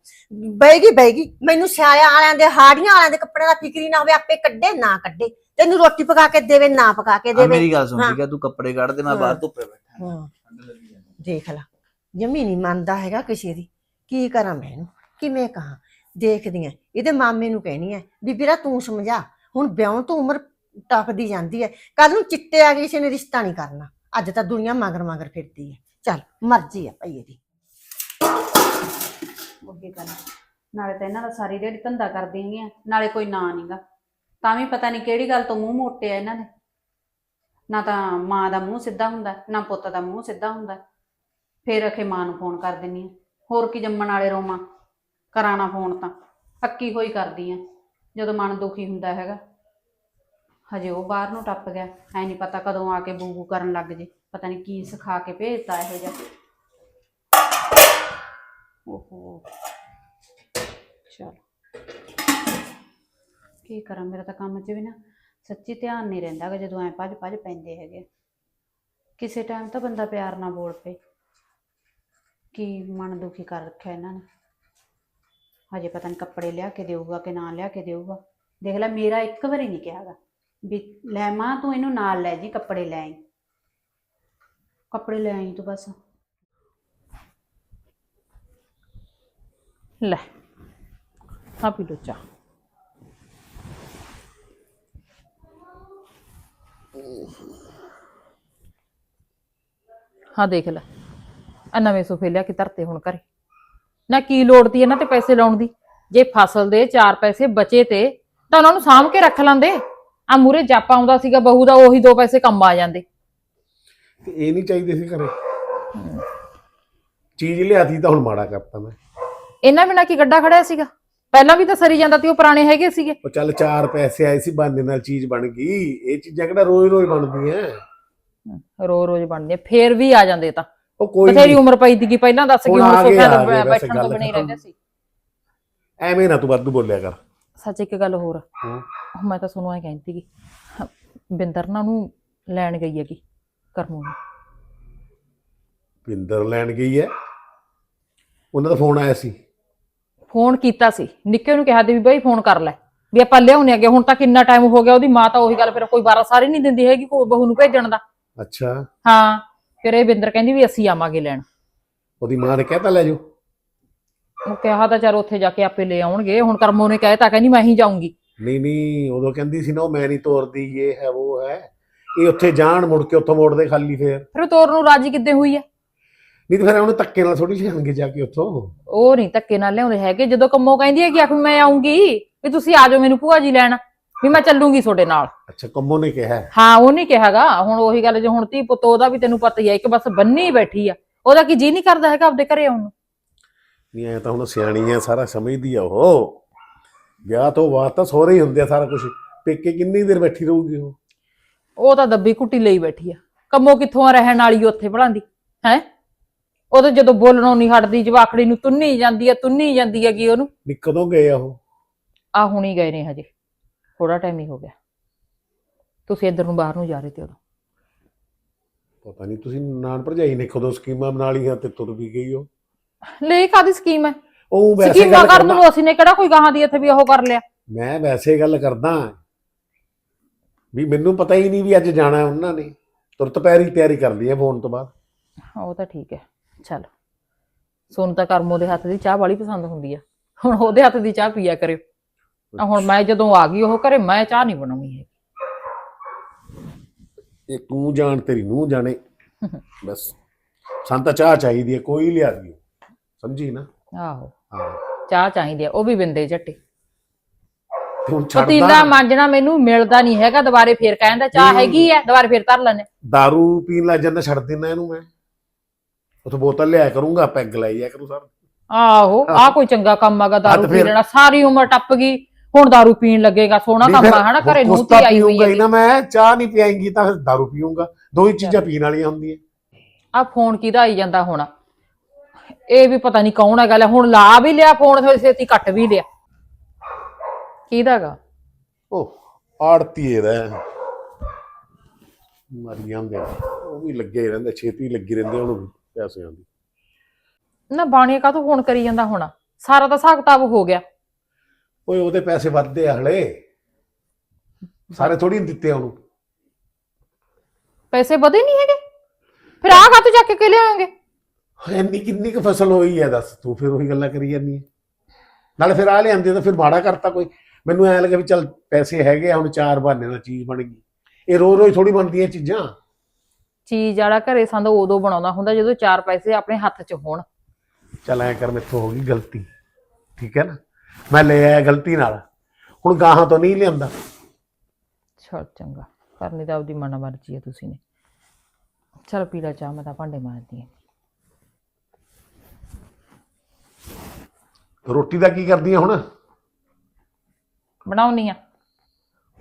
ਬੈਗੀ ਬੈਗੀ ਮੈਨੂੰ ਸਿਆਲਾਂ ਵਾਲਿਆਂ ਦੇ ਹਾੜੀਆਂ ਵਾਲਿਆਂ ਦੇ ਕੱਪੜਿਆਂ ਦਾ ਫਿਕਰ ਹੀ ਨਾ ਹੋਵੇ ਆਪੇ ਕੱਢੇ ਨਾ ਕੱਢੇ। ਤੈਨੂੰ ਰੋਟੀ ਪਕਾ ਕੇ ਦੇਵੇ ਨਾ ਪਕਾ ਕੇ ਆ ਦੇਵੇ। ਮੇਰੀ ਗੱਲ ਸੁਣ ਹਾਂ। ਠੀਕ ਹੈ ਤੂੰ ਕੱਪੜੇ ਕੱਢ ਦੇ ਮੈਂ ਬਾਹਰ ਹਾਂ। ਧੁੱਪੇ ਬੈਠਾ। ਹਾਂ, ਦੇਖ ਲੈ ਜਮੀ ਨਹੀਂ ਮੰਨਦਾ ਹੈਗਾ ਕਿਸੇ ਦੀ। ਕੀ ਕਰਾਂ ਮੈਂ ਇਹਨੂੰ? ਕਿਵੇਂ ਕਹਾਂ? ਦੇਖਦੀ ਐ ਇਹਦੇ ਮਾਮੇ ਨੂੰ ਕਹਿਣੀ ਐ ਵੀ ਵੀਰਾ ਤੂੰ ਸਮਝਾ, ਹੁਣ ਵਿਆਹ ਤੋਂ ਉਮਰ ਟੱਪਦੀ ਜਾਂਦੀ ਐ। ਕੱਲ ਨੂੰ ਚਿੱਟੇ ਆ ਗਏ ਕਿਸੇ ਨੇ ਰਿਸ਼ਤਾ ਨਹੀਂ ਕਰਨਾ। ਅੱਜ ਤਾਂ ਦੁਨੀਆ ਮਗਰ ਮਗਰ ਫਿਰਦੀ ਐ। ਚੱਲ, ਮਰਜ਼ੀ ਐ ਭਾਈ ਇਹਦੀ। ਉਹੀ ਗੱਲ। ਨਾਲੇ ਤਾਂ ਇਹਨਾਂ ਦਾ ਸਾਰੀ ਦਿਹਾੜੀ ਧੰਦਾ ਕਰਦੀਆਂ ਹੈਗੀਆਂ ਨਾਲੇ ਕੋਈ ਨਾਂ ਨਹੀਂਗਾ ਤਾਂ ਵੀ ਪਤਾ ਨਹੀਂ ਕਿਹੜੀ ਗੱਲ ਤੋਂ ਮੂੰਹ ਮੋਟੇ ਆ ਇਹਨਾਂ ਦੇ। ਨਾ ਤਾਂ ਮਾਂ ਦਾ ਮੂੰਹ ਸਿੱਧਾ ਹੁੰਦਾ, ਨਾ ਪੁੱਤ ਦਾ ਮੂੰਹ ਸਿੱਧਾ ਹੁੰਦਾ। ਫੇਰ ਅਖੇ ਮਾਂ ਨੂੰ ਫੋਨ ਕਰ ਦਿੰਨੀ ਆ। ਹੋਰ ਕੀ ਜੰਮਣ ਵਾਲੇ ਰੋਵਾਂ। ਕਰਾਣਾ ਫੋਨ ਤਾਂ ਅੱਕੀ ਹੋਈ ਕਰਦੀ ਆ, ਜਦੋਂ ਮਨ ਦੁਖੀ ਹੁੰਦਾ ਹੈਗਾ। ਹਜੇ ਉਹ ਬਾਹਰ ਨੂੰ ਟੱਪ ਗਿਆ, ਐ ਨਹੀਂ ਪਤਾ ਕਦੋਂ ਆ ਕੇ ਬੂਬੂ ਕਰਨ ਲੱਗ ਜੇ, ਪਤਾ ਨਹੀਂ ਕੀ ਸਿਖਾ ਕੇ ਭੇਜਤਾ ਇਹੋ ਜਿਹਾ। ਓਹੋ। ਚਲ। ਕੀ ਕਰਾਂ, ਮੇਰਾ ਤਾਂ ਕੰਮ 'ਚ ਵੀ ਨਾ ਸੱਚੀ ਧਿਆਨ ਨਹੀਂ ਰਹਿੰਦਾ ਗਾ ਜਦੋਂ ਐ ਭੱਜ ਭੱਜ ਪੈਂਦੇ ਹੈਗੇ ਕਿਸੇ ਟਾਈਮ ਤਾਂ ਬੰਦਾ ਪਿਆਰ ਨਾਲ ਬੋਲ ਪਏ, ਕੀ ਮਨ ਦੁਖੀ ਕਰ ਰੱਖਿਆ ਇਹਨਾਂ ਨੇ। ਹਜੇ ਪਤਾ ਨਹੀਂ ਕੱਪੜੇ ਲਿਆ ਕੇ ਦੇਊਗਾ ਕਿ ਨਾ ਲਿਆ ਕੇ ਦੇਊਗਾ। ਦੇਖ ਲੈ, ਮੇਰਾ ਇੱਕ ਵਾਰੀ ਨਹੀਂ ਕਿਹਾਗਾ ਵੀ ਲੈ ਮਾਂ, ਤੂੰ ਇਹਨੂੰ ਨਾਲ ਲੈ ਜੀ, ਕੱਪੜੇ ਲੈ ਆਈ। ਕੱਪੜੇ ਲੈ ਆਈ ਤੂੰ ਬਸ। ਲੈ ਆ ਪੀ ਲੋ ਚਾਹ। ਹਾਂ ਦੇਖ ਲੈ ਆ ਨਵੇਂ ਸੋਫੇ ਲਿਆ ਕੇ ਧਰਤੇ ਹੁਣ ਘਰੇ। ਨਾ ਕੀ ਲੋੜ ਤੀ ਇਹਨਾਂ ਤੇ ਪੈਸੇ ਲਾਉਣ ਦੀ? ਜੇ ਫਸਲ ਦੇ ਚਾਰ ਪੈਸੇ ਬਚੇ ਤੇ ਤਾਂ ਉਹਨਾਂ ਨੂੰ ਸਾਂਭ ਕੇ ਰੱਖ ਲੈਂਦੇ। ਆ ਮੂਰੇ ਜਾਪਾ ਆਉਂਦਾ ਸੀਗਾ ਬਹੂ ਦਾ ਉਹੀ ਦੋ ਪੈਸੇ ਕੰਮ ਆ ਜਾਂਦੇ। ਤੇ ਇਹ ਨਹੀਂ ਚਾਹੀਦੇ ਸੀ ਘਰੇ। ਚੀਜ਼ ਲਿਆਤੀ ਤਾਂ ਹੁਣ ਮਾੜਾ ਕਰਤਾ ਮੈਂ। ਇਹਨਾਂ ਬਿਨਾ ਕੀ ਗੱਡਾ ਖੜਿਆ ਸੀਗਾ? ਪਹਿਲਾਂ ਵੀ ਤਾਂ ਸਰੀ ਜਾਂਦਾ ਤੇ ਉਹ ਪੁਰਾਣੇ ਹੈਗੇ ਸੀਗੇ। ਉਹ ਚੱਲ ਚਾਰ ਪੈਸੇ ਆਏ ਸੀ ਬਹਾਨੇ ਨਾਲ ਚੀਜ਼ ਬਣ ਗਈ। ਇਹ ਚੀਜ਼ਾਂ ਕਿਹੜਾ ਰੋਜ਼ ਰੋਜ਼ ਬਣਦੀਆਂ? ਰੋ ਰੋਜ਼ ਬਣਦੇ ਫੇਰ ਵੀ ਆ ਜਾਂਦੇ ਤਾਂ। ਉਹ ਕੋਈ ਬਥੇਰੀ ਉਮਰ ਪਈ ਸੀਗੀ ਪਹਿਲਾਂ ਦੱਸ ਕਿ ਹੁਣ ਹੁਣ ਆ ਗਏ, ਸੋਫਿਆਂ ਆ ਤੇ ਗਏ, ਬੈਠਣ ਤੋਂ ਗੱਲ ਬਣੇ। ਰਹਿੰਦੇ ਸੀ ਐਵੇਂ ਨਾ ਤੂੰ ਵਾਧੂ ਬੋਲਿਆ ਕਰ। ਸੱਚ ਇੱਕ ਗੱਲ ਹੋਰ। ਹਾਂ। ਮੈਂ ਤਾਂ ਸੁਣਵਾ ਕਹਿੰਦੀ ਸੀਗੀ ਹ, ਬਿੰਦਰ ਨਾ ਨੂੰ ਲੈਣ ਗਈ ਹੈਗੀ ਕਰਮੂ ਨੂੰ। ਪਿੰਦਰ ਲੈਣ ਗਈ ਹੈ? ਉਹਨਾਂ ਦਾ ਫੋਨ ਆਇਆ ਸੀ। ਫੋਨ ਕੀਤਾ ਸੀ। ਨਿੱਕੇ ਨੂੰ ਕਿਹਾ ਤੇ ਵੀ ਬਈ ਫੋਨ ਕਰ ਲੈ। ਵੀ ਆਪਾਂ ਲਿਆਉਣੇ ਅੱਗੇ ਹੁਣ ਤਾਂ ਕਿੰਨਾ ਟਾਈਮ ਹੋ ਗਿਆ ਉਹਦੀ ਮਾਂ ਤਾਂ ਉਹੀ ਗੱਲ ਫਿਰ ਕੋਈ ਬਾਰਾ ਸਾਰੀ ਨਹੀਂ ਦਿੰਦੀ ਹੈਗੀ ਕੋਈ ਬਹੂ ਨੂੰ ਭੇਜਣ ਦਾ। ਅੱਛਾ। ਹਾਂ। ਫਿਰ ਇਹ ਬਿੰਦਰ ਕਹਿੰਦੀ ਵੀ ਅਸੀਂ ਆਵਾਂਗੇ ਲੈਣ। ਉਹਦੀ ਮਾਂ ਨੇ ਕਹਿਤਾ ਲੈ ਜਾਓ। ਉਹ ਕਿਹਾ ਤਾਂ ਚਲ ਉੱਥੇ ਜਾ ਕੇ ਆਪੇ ਲੈ ਆਉਣਗੇ। ਹੁਣ ਕਰਮੋ ਨੇ ਕਹਿਤਾ ਕਹਿੰਦੀ ਮੈਂ ਹੀ ਜਾਊਂਗੀ। ਨਹੀਂ ਨਹੀਂ ਉਦੋਂ ਕਹਿੰਦੀ ਸੀ ਨਾ ਉਹ ਮੈਂ ਨਹੀਂ ਤੋਰਦੀ ਇਹ ਹੈ ਉਹ ਹੈ। ਇਹ ਉੱਥੇ ਜਾਣ ਮੁੜ ਕੇ ਉੱਥੋਂ ਮੋੜਦੇ ਖਾਲੀ ਫੇਰ। ਫਿਰ ਉਹ ਤੋਰ ਨੂੰ ਰਾਜੀ ਕਿੱਦੇ ਹੋਈ ਹੈ ਨਹੀਂ ਤੇ ਫਿਰ ਉਹਨੇ ਧੱਕੇ ਨਾਲ ਥੋੜੀ ਜਾਣਗੇ ਜਾ ਕੇ ਉੱਥੋਂ। ਉਹ ਨਹੀਂ ਧੱਕੇ ਨਾਲ ਲਿਆਉਂਦੇ ਹੈਗੇ। ਜਦੋਂ ਕੰਮੋ ਕਹਿੰਦੀ ਹੈ ਕਿ ਆਖ ਮੈਂ ਆਉਂਗੀ ਵੀ ਤੁਸੀਂ ਆ ਜਾਓ ਮੈਨੂੰ ਭੂਆ ਜੀ ਲੈਣ। ਵੀ ਮੈਂ ਚੱਲੂਗੀ ਤੁਹਾਡੇ ਨਾਲ। ਅੱਛਾ ਕੰਮੋ ਨੇ ਕਿਹਾ? ਹੈ। ਹਾਂ ਉਹ ਨਹੀਂ ਕਿਹਾਗਾ। ਹੁਣ ਉਹੀ ਗੱਲ ਜੇ ਹੁਣ ਧੀ ਪੁੱਤ ਉਹਦਾ ਵੀ ਤੈਨੂੰ ਪਤਾ ਹੀ ਹੈ ਇੱਕ ਬਸ ਬੰਨੀ ਬੈਠੀ ਆ। ਉਹਦਾ ਕੀ ਜੀ ਨਹੀਂ ਕਰਦਾ ਹੈਗਾ ਆਪਦੇ ਘਰੇ ਆਉਣ ਨੂੰ? ਨਹੀਂ ਐ ਤਾਂ ਹੁਣ ਸਿਆਣੀ ਐ ਸਾਰਾ ਸਮਝਦੀ ਆ ਉਹ। ਵਿਆਹ ਤੋਂ ਬਾਅਦ ਤਾਂ ਸਹੁਰੇ ਹੀ ਹੁੰਦੇ ਆ ਸਾਰਾ ਕੁਝ ਪੇਕੇ ਕਿੰਨੀ ਦੇਰ ਬੈਠੀ ਰਹੂਗੀ ਉਹ? ਉਹ ਤਾਂ ਦੱਬੀ ਕੁੱਟੀ ਲਈ ਬੈਠੀ ਆ। ਕੰਮੋ ਕਿੱਥੋਂ ਆ ਰਹਿਣ ਵਾਲੀ ਉੱਥੇ ਪੜਾਂਦੀ ਹੈ? ਉਹ ਤਾਂ ਜਦੋਂ ਬੋਲਣੋਂ ਨਹੀਂ ਹਟਦੀ ਜਵਾਖੜੀ ਨੂੰ ਤੁੰਨੀ ਜਾਂਦੀ ਆ ਤੁੰਨੀ ਜਾਂਦੀ ਹੈਗੀ ਉਹਨੂੰ। ਨੀ ਕਦੋਂ ਗਏ ਆ ਉਹ? ਆ ਹੁਣੀ ਗਏ ਨੇ ਹਜੇ। ਥੋੜਾ ਟਾਈਮ ਹੀ ਹੋ ਗਿਆ। ਤੁਸੀਂ ਇੱਧਰ ਨੂੰ ਬਾਹਰ ਨੂੰ ਜਾ ਰਹੇ ਤੇ ਉਦੋਂ। ਪਤਾ ਨਹੀਂ ਤੁਸੀਂ ਨਾਨ ਭਰਜਾਈ ਨੇ ਕਦੋਂ ਸਕੀਮਾਂ ਬਣਾ ਲਈਆਂ ਤੇ ਤੁਰ ਵੀ ਗਈ ਉਹ? ਲੈ ਕਾਦੀ ਸਕੀਮ ਹੈ? ਉਹ ਵੈਸੇ ਸਕੀਮਾਂ ਗੱਲ ਕਰਨ ਕਰਦਾ। ਨੂੰ ਅਸੀਂ ਨੇ ਕਿਹੜਾ ਕੋਈ ਗਾਹਾਂ ਦੀ ਇੱਥੇ ਵੀ ਉਹ ਕਰ ਲਿਆ? ਮੈਂ ਵੈਸੇ ਗੱਲ ਕਰਦਾ ਵੀ ਮੈਨੂੰ ਪਤਾ ਹੀ ਨਹੀਂ ਵੀ ਅੱਜ ਜਾਣਾ ਉਹਨਾਂ ਨੇ। ਤੁਰਤ ਪੈਰੀ ਤਿਆਰੀ ਕਰ ਲਈ ਹੈ ਫੋਨ ਤੋਂ ਬਾਅਦ। ਉਹ ਤਾਂ ਠੀਕ ਹੈ। ਚੱਲ। ਸੋਨੂੰ ਤਾਂ ਕਰਮੋ ਦੇ ਹੱਥ ਦੀ ਚਾਹ ਬੜੀ ਪਸੰਦ ਹੁੰਦੀ ਆ। ਹੁਣ ਉਹਦੇ ਹੱਥ ਦੀ ਚਾਹ ਪੀਆ ਕਰਿਓ। ਹੁਣ ਮੈਂ ਜਦੋਂ ਆ ਗਈ ਉਹ ਘਰੇ ਮੈਂ ਚਾਹ ਨਹੀਂ ਬਣਾਉਣੀ ਹੈ ਇਹ ਤੂੰ ਜਾਣ ਤੇਰੀ ਨੂੰ ਜਾਣੇ। ਬਸ ਸਾਨੂੰ ਤਾਂ ਚਾਹ ਚਾਹੀਦੀ ਹੈ ਕੋਈ ਲਿਆ ਦਿਓ। ਸਮਝੀ ਨਾ? ਆਹੋ। ਹਾਂ। ਚਾਹ ਚਾਹੀਦੀ ਆ ਉਹ ਵੀ ਬਿੰਦੇ ਝੱਟੇ ਤੇ ਪਤੀਲਾ ਮਾਂਜਣਾ ਮੈਨੂੰ ਮਿਲਦਾ ਨਹੀਂ ਹੈਗਾ ਦੁਬਾਰੇ ਫੇਰ ਕਹਿੰਦਾ ਚਾਹ। ਹੈਗੀ ਆ ਦੁਬਾਰੇ ਫੇਰ ਧਰ ਲੈਣੇ दारू ਪੀਣ ਲੱਗ ਜਾਂਦਾ ਛੱਡ ਦਿੰਦਾ ਇਹਨੂੰ ਮੈਂ। ਉਥੇ ਬੋਤਲ ਲਿਆ ਕਰੂੰਗਾ ਪੈਗ ਲਾਈ ਜਾ ਕਰੂ ਸਰ। ਆਹੋ ਆ ਕੋਈ ਚੰਗਾ ਕੰਮ ਆਗਾ ਦਾਰੂ ਪੀ ਲੈਣਾ ਸਾਰੀ ਉਮਰ ਟੱਪ ਗਈ। ਹੁਣ ਦਾਰੂ ਪੀਣ ਲੱਗੇਗਾ ਸੋਹਣਾ ਕੰਮ ਆ ਹਨਾ ਘਰੇ ਨੂੰ ਧੀ ਆਈ ਹੋਈ ਹੀ ਨਾ ਮੈਂ ਚਾਹ ਨਹੀਂ ਪਿਆਏਂਗੀ ਤਾਂ ਫਿਰ दारू ਪੀਊਂਗਾ। ਦੋ ਹੀ ਚੀਜ਼ਾਂ ਪੀਣ ਵਾਲੀਆਂ ਹੁੰਦੀਆਂ। ਆ ਫੋਨ ਕਿਹਦਾ ਆਈ ਜਾਂਦਾ ਹੁਣ? ਇਹ ਵੀ ਪਤਾ ਨਹੀਂ ਕੌਣ ਹੈਗਾ ਲੈ ਹੁਣ ਲਾ ਵੀ ਲਿਆ ਫੋਨ ਫਿਰ ਛੇਤੀ ਕੱਟ ਵੀ ਲਿਆ। ਕਿਹਦਾਗਾ ਉਹ ਆੜਤੀ ਇਹਦਾ। ਮਰੀ ਜਾਂਦੇ ਆ। ਉਹ ਵੀ ਲੱਗੇ ਹੀ ਰਹਿੰਦੇ ਛੇਤੀ ਲੱਗੀ ਰਹਿੰਦੇ ਉਹਨੂੰ ਪੈਸਿਆਂ ਦੀ ਨਾ ਬਾਣੀਆ ਕਾਹਤੋਂ ਫੋਨ ਕਰੀ ਜਾਂਦਾ ਹੁਣ? ਸਾਰਾ ਤਾਂ ਹਿਸਾਬ ਕਿਤਾਬ ਹੋ ਗਿਆ। ਓਏ ਉਹਦੇ ਪੈਸੇ ਵੱਧਦੇ ਆ ਹਲੇ। ਸਾਰੇ ਥੋੜੀ ਦਿੱਤੇ ਆ ਉਹਨੂੰ। ਪੈਸੇ ਵਧੇ ਨਹੀਂ ਹੈਗੇ? ਫਿਰ ਆ ਕਾਹਤੋਂ ਚੱਕ ਕੇ ਲਿਆਉਂਗੇ ਇੰਨੀ ਕਿੰਨੀ ਕੁ ਫਸਲ ਹੋਈ ਹੈ ਦੱਸ। ਤੂੰ ਫਿਰ ਉਹੀ ਗੱਲਾਂ ਕਰੀ ਜਾਂਦੀ ਹੈ ਨਾਲੇ ਫਿਰ ਆ ਲਿਆਂਦੇ ਤਾਂ ਫਿਰ ਮਾੜਾ ਕਰਤਾ ਕੋਈ। ਮੈਨੂੰ ਐ ਲੱਗਾ ਵੀ ਚੱਲ ਪੈਸੇ ਹੈਗੇ ਆ ਹੁਣ ਚਾਰ ਬਹਾਨੇ ਨਾਲ ਚੀਜ਼ ਬਣ ਗਈ। ਇਹ ਰੋਜ਼ ਰੋਜ਼ ਥੋੜੀ ਬਣਦੀਆਂ ਚੀਜ਼ਾਂ। ਚੀਜ਼ ਵਾਲਾ ਘਰੇ ਸੰਦ ਉਦੋਂ ਬਣਾਉਂਦਾ ਹੁੰਦਾ ਜਦੋਂ ਚਾਰ ਪੈਸੇ ਆਪਣੇ ਹੱਥ 'ਚ ਹੋਣ। ਚੱਲ ਐ ਕਰ ਮੇਥੋਂ ਹੋ ਗਈ ਗਲਤੀ। ਠੀਕ ਹੈ ਨਾ? ਮੈਂ ਲੈ ਆਇਆ ਗਲਤੀ ਨਾਲ। ਹੁਣ ਗਾਹਾਂ ਤੋਂ ਨਹੀਂ ਲਿਆਂਦਾ। ਚਲ ਚੰਗਾ। ਕਰਨੀ ਤਾਂ ਆਪਦੀ ਮਨ ਮਰਜ਼ੀ ਹੈ ਤੁਸੀਂ ਨੇ। ਚਲ ਪੀ ਲੈ ਚਾਹ ਮੈਂ ਤਾਂ ਭਾਂਡੇ ਮਾਰਦੀ ਹਾਂ। ਰੋਟੀ ਦਾ ਕੀ ਕਰਦੀ ਆ ਹੁਣ? ਬਣਾਉਣੀ ਆ।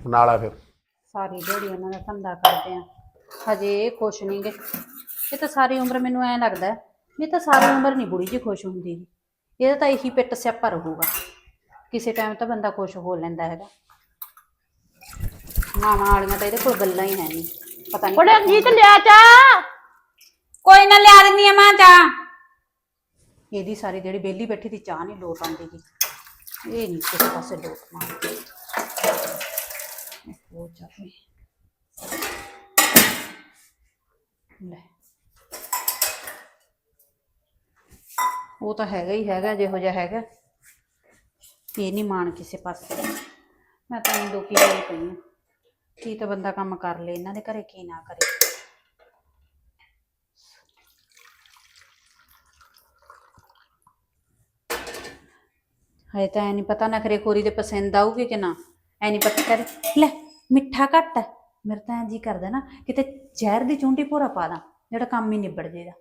ਨਾਲ ਆ ਫਿਰ। ਸਾਰੀ ਦਿਹਾੜੀ ਉਹਨਾਂ ਦਾ ਧੰਦਾ ਕਰਦੇ ਆ। ਹਜੇ ਇਹ ਖੁਸ਼ ਨਹੀਂਗੇ ਇਹ ਤਾਂ ਸਾਰੀ ਉਮਰ ਮੈਨੂੰ ਐ ਲੱਗਦਾ ਹੈ ਵੀ ਇਹ ਤਾਂ ਸਾਰੀ ਉਮਰ ਨਹੀਂ ਬੁੜੀ ਜੀ ਖੁਸ਼ ਹੁੰਦੀ। ਇਹਦਾ ਤਾਂ ਇਹੀ ਪਿੱਟ ਸਿਆਪਾ ਰਹੂਗਾ। ਕਿਸੇ ਟਾਈਮ ਤਾਂ ਬੰਦਾ ਖੁਸ਼ ਹੋ ਲੈਂਦਾ ਹੈਗਾ। ਮਾਵਾਂ ਵਾਲੀਆਂ ਤਾਂ ਇਹਦੇ ਕੋਲ ਗੱਲਾਂ ਹੀ ਹੈ ਨਹੀਂ। ਪਤਾ ਨਹੀਂ ਬੜੇ ਜੀਤ ਲਿਆ ਚਾਹ ਕੋਈ ਨਾ ਲਿਆ ਦਿੰਦੀ ਆ ਮਾਂ ਚਾਹ ਇਹਦੀ ਸਾਰੀ ਜਿਹੜੀ ਬੇਲੀ ਬੈਠੀ ਦੀ ਚਾਹ ਨਹੀਂ ਲੋਟ ਆਉਂਦੀ ਗੀ। ਇਹ ਨਹੀਂ ਕਿਸੇ ਪਾਸੇ ਲੋਟ ਮਾਰਦੀ। ਉਹ ਚਾਹੇ ਲੈ। ਉਹ ਤਾਂ ਹੈਗਾ ਹੀ ਹੈਗਾ ਜਿਹੋ ਜਿਹਾ ਹੈਗਾ। ਇਹ ਨਹੀਂ ਮਾਣ ਕਿਸੇ ਪਾਸੇ। ਮੈਂ ਤਾਂ ਇਹ ਦੁਖੀ ਹੋਈ ਪਈ ਹਾਂ। ਕੀ ਤਾਂ ਬੰਦਾ ਕੰਮ ਕਰ ਲੇ, ਇਹਨਾਂ ਦੇ ਘਰੇ ਕੀ ਨਾ ਕਰੇ। ਹਜੇ ਤਾਂ ਐ ਨਹੀਂ ਪਤਾ ਨਖਰੇ ਖਰੇ ਕੋਰੀ ਦੇ ਪਸੰਦ ਆਊਗੀ ਕਿ ਨਾ। ਐ ਨਹੀਂ ਪਤਾ ਕਰ। ਲੈ, ਮਿੱਠਾ ਘੱਟ ਹੈ। ਮੇਰੇ ਤਾਂ ਜੀ ਕਰਦਾ ਨਾ, ਕਿਤੇ ਜ਼ਹਿਰ ਦੀ ਚੁੰਡੀ ਭੋਰਾ ਪਾ ਦਾਂ, ਜਿਹੜਾ ਕੰਮ ਹੀ ਨਿਬੜ ਜੇਗਾ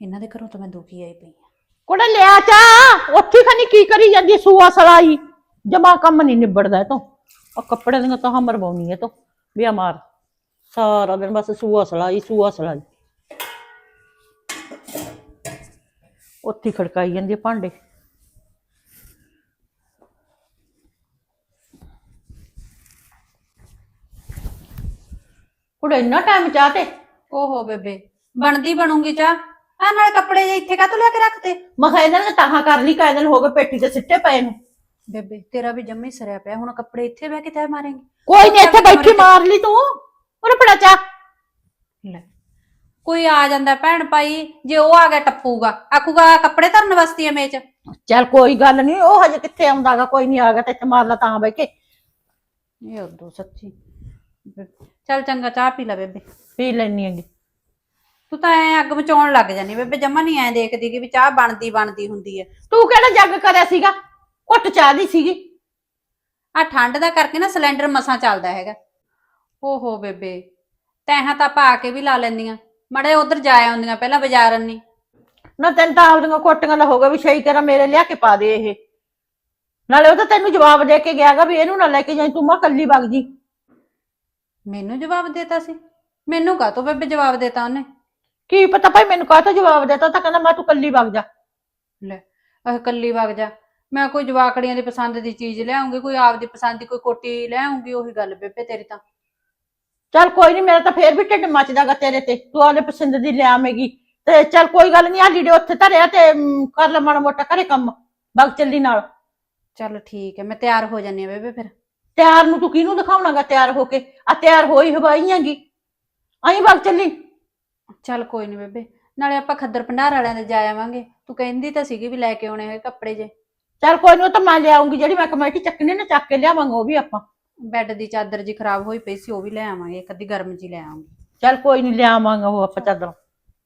ਇਹਨਾਂ ਦੇ ਘਰੋਂ ਤਾਂ ਮੈਂ ਦੁਖੀ ਆਈ ਪਈ ਹਾਂ। ਕੁੜੇ ਲਿਆ ਚਾ, ਉੱਥੇ ਖਣੀ ਕੀ ਕਰੀ ਜਾਂਦੀ ਸੂਆ ਸਲਾਈ? ਜਮਾ ਕੰਮ ਨਹੀਂ ਨਿਬੜਦਾ ਇਹ ਤੋਂ। ਆ ਕੱਪੜੇ ਦੀਆਂ ਤਾਂ ਮਰਵਾਉਣੀ ਹੈ ਤੋਂ, ਵੀ ਆ ਮਾਰ। ਸਾਰਾ ਦਿਨ ਬਸ ਸੂਆ ਸਲਾਈ ਸੂਆ ਸਲਾਈ। ਉੱਥੇ ਖੜਕਾਈ ਜਾਂਦੀ ਭਾਂਡੇ। ਕੁੜੇ ਇੰਨਾ ਟਾਈਮ ਚਾਹ ਤੇ? ਓਹੋ ਬੇਬੇ, ਬਣਦੀ ਬਣੂਗੀ ਚਾਹ। ਆ ਨਾਲ ਕੱਪੜੇ ਜੇ ਇੱਥੇ ਕਾਹਤੋਂ ਲਿਆ ਕੇ ਰੱਖਤੇ? ਮੈਂ ਕਿਹਾ ਇਹਨਾਂ ਨੇ ਤਾਹਾਂ ਕਰ ਲਈ ਕਾਇ ਦਿਨ ਹੋ ਗਏ ਪੇਟੀ ਤੇ ਸਿੱਟੇ ਪਏ ਨੂੰ। ਬੇਬੇ ਤੇਰਾ ਵੀ ਜੰਮੀ ਸਰਿਆ ਪਿਆ ਹੁਣ ਕੱਪੜੇ ਇੱਥੇ ਬਹਿ ਕੇ ਤੈ ਮਾਰੇਂਗੇ। ਕੋਈ ਨਹੀਂ ਇੱਥੇ ਬੈਠੀ ਮਾਰ ਲਈ ਤੂੰ। ਉਹਨੇ ਫੜਾ ਚਾ ਲੈ। ਕੋਈ ਆ ਜਾਂਦਾ ਭੈਣ ਭਾਈ ਜੇ ਉਹ ਆ ਗਿਆ ਟੱਪੂਗਾ। ਆਖੂਗਾ ਆਹ ਕੱਪੜੇ ਧਰਨ ਵਾਸਤੇ ਆ ਮੇਚ ਚੱਲ ਕੋਈ ਗੱਲ ਨਹੀਂ ਉਹ ਹਜੇ ਕਿੱਥੇ ਆਉਂਦਾਗਾ ਕੋਈ ਨਹੀਂ ਆ ਗਿਆ ਤੇ ਇੱਥੇ ਮਾਰ ਲਾ ਤਾਂ ਬੈ ਕੇ। ਇਹ ਉਦੋਂ ਸੱਚੀ। ਚੱਲ ਚੰਗਾ ਚਾਹ ਪੀ ਲੈ ਬੇਬੇ। ਪੀ ਲੈਣੀ ਹੈਗੀ। ਤੂੰ ਤਾਂ ਐ ਅੱਗ ਮਚਾਉਣ ਲੱਗ ਜਾਨੀ ਬੇਬੇ ਜਮਾ ਨਹੀਂ ਐ ਦੇਖਦੀ ਕਿ ਵੀ ਚਾਹ ਬਣਦੀ ਬਣਦੀ ਹੁੰਦੀ ਐ ਤੂੰ ਕਿਹੜਾ ਜੱਗ ਕਰਿਆ ਸੀਗਾ? ਘੁੱਟ ਚਾਹ ਦੀ ਸੀਗੀ। ਆ ਠੰਡ ਦਾ ਕਰਕੇ ਨਾ ਸਿਲੰਡਰ ਮਸਾਂ ਚੱਲਦਾ ਹੈਗਾ। ਓਹੋ ਬੇਬੇ ਤੈਹਾਂ ਤਾਂ ਪਾ ਕੇ ਵੀ ਲਾ ਲੈਂਦੀਆਂ। ਮੜੇ ਉਧਰ ਜਾ ਆਉਂਦੀਆਂ ਪਹਿਲਾਂ ਬਾਜ਼ਾਰ ਅੰਨੀ। ਨਾ ਤੈਨੂੰ ਤਾਂ ਆਪਦੀਆਂ ਕੋਟੀਆਂ ਦਾ ਹੋਗਾ ਵੀ ਸ਼ਈ ਕਰਾਂ ਮੇਰੇ ਲਿਆ ਕੇ ਪਾ ਦੇ ਇਹ। ਨਾਲੇ ਉਹ ਤਾਂ ਤੈਨੂੰ ਜਵਾਬ ਦੇ ਕੇ ਗਿਆਗਾ ਵੀ ਇਹਨੂੰ ਨਾ ਲੈ ਕੇ ਜਾਈ ਤੂੰ ਮਾ ਕੱਲੀ ਵਗ ਜੀ। ਮੈਨੂੰ ਜਵਾਬ ਦੇਤਾ ਸੀ। ਮੈਨੂੰ ਕਾਹਤੋਂ ਬੇਬੇ ਜਵਾਬ ਦੇਤਾ ਉਹਨੇ? ਕੀ ਪਤਾ ਭਾਈ ਮੈਨੂੰ ਕਾਹ ਤੋਂ ਜਵਾਬ ਦੇਤਾ ਤਾਂ ਕਹਿੰਦਾ ਮੈਂ ਤੂੰ ਕੱਲੀ ਵਗ ਜਾ। ਲੈ ਅਹ ਕੱਲੀ ਵਗ ਜਾ। ਮੈਂ ਕੋਈ ਜਵਾਕੜੀਆਂ ਦੀ ਪਸੰਦ ਦੀ ਚੀਜ਼ ਲਿਆਉਂਗੀ ਕੋਈ ਆਪਦੀ ਪਸੰਦ ਦੀ ਕੋਈ ਕੋਟੀ ਲਿਆਉਂਗੀ ਉਹੀ ਗੱਲ ਬੇਬੇ ਤੇਰੀ ਤਾਂ। ਚੱਲ ਕੋਈ ਨਹੀਂ ਮੇਰਾ ਤਾਂ ਫੇਰ ਵੀ ਢਿੱਡ ਮੱਚਦਾਗਾ ਤੇਰੇ ਤੇ। ਤੂੰ ਆਲੇ ਪਸੰਦ ਦੀ ਲਿਆਵੇਂਗੀ ਤੇ ਚੱਲ ਕੋਈ ਗੱਲ ਨਹੀਂ ਆ ਲੀੜੇ ਉੱਥੇ ਧਰਿਆ ਤੇ ਕਰ ਲੈ ਮਾੜਾ ਮੋਟਾ ਘਰੇ ਕੰਮ ਵਗ ਚੱਲੀ ਨਾਲ। ਚੱਲ ਠੀਕ ਹੈ ਮੈਂ ਤਿਆਰ ਹੋ ਜਾਨੀ ਆ ਬੇਬੇ ਫਿਰ। ਤਿਆਰ ਨੂੰ ਤੂੰ ਕਿਹਨੂੰ ਦਿਖਾਉਣਾਗਾ ਤਿਆਰ ਹੋ ਕੇ? ਆ ਤਿਆਰ ਹੋਈ ਹਵਾਈ ਹੈਗੀ। ਆਈ ਵਗ ਚੱਲੀ। ਚੱਲ ਕੋਈ ਨਹੀਂ ਬੇਬੇ ਨਾਲੇ ਆਪਾਂ ਖੱਦਰ ਭੰਡਾਰ ਵਾਲਿਆਂ ਦੇ ਜਾ ਆਵਾਂਗੇ। ਤੂੰ ਕਹਿੰਦੀ ਤਾਂ ਸੀਗੀ ਵੀ ਲੈ ਕੇ ਆਉਣੇ ਹੋਏ ਕੱਪੜੇ ਜੇ। ਚੱਲ ਕੋਈ ਨਹੀਂ ਉਹ ਤਾਂ ਮੈਂ ਲਿਆਉਂਗੀ ਜਿਹੜੀ ਮੈਂ ਕਮੇਟੀ ਚੱਕਣੀ ਨਾ ਚੱਕ ਕੇ ਲਿਆਵਾਂਗੇ ਉਹ ਵੀ ਆਪਾਂ। ਬੈੱਡ ਦੀ ਚਾਦਰ ਜੀ ਖਰਾਬ ਹੋਈ ਪਈ ਸੀ ਉਹ ਵੀ ਲੈ ਆਵਾਂਗੇ ਇੱਕ ਅੱਧੀ ਗਰਮ ਜੀ ਲੈ ਆਵਾਂਗੇ ਚੱਲ ਕੋਈ ਨਹੀਂ ਲਿਆਵਾਂਗੇ ਉਹ ਆਪਾਂ ਚਾਦਰ।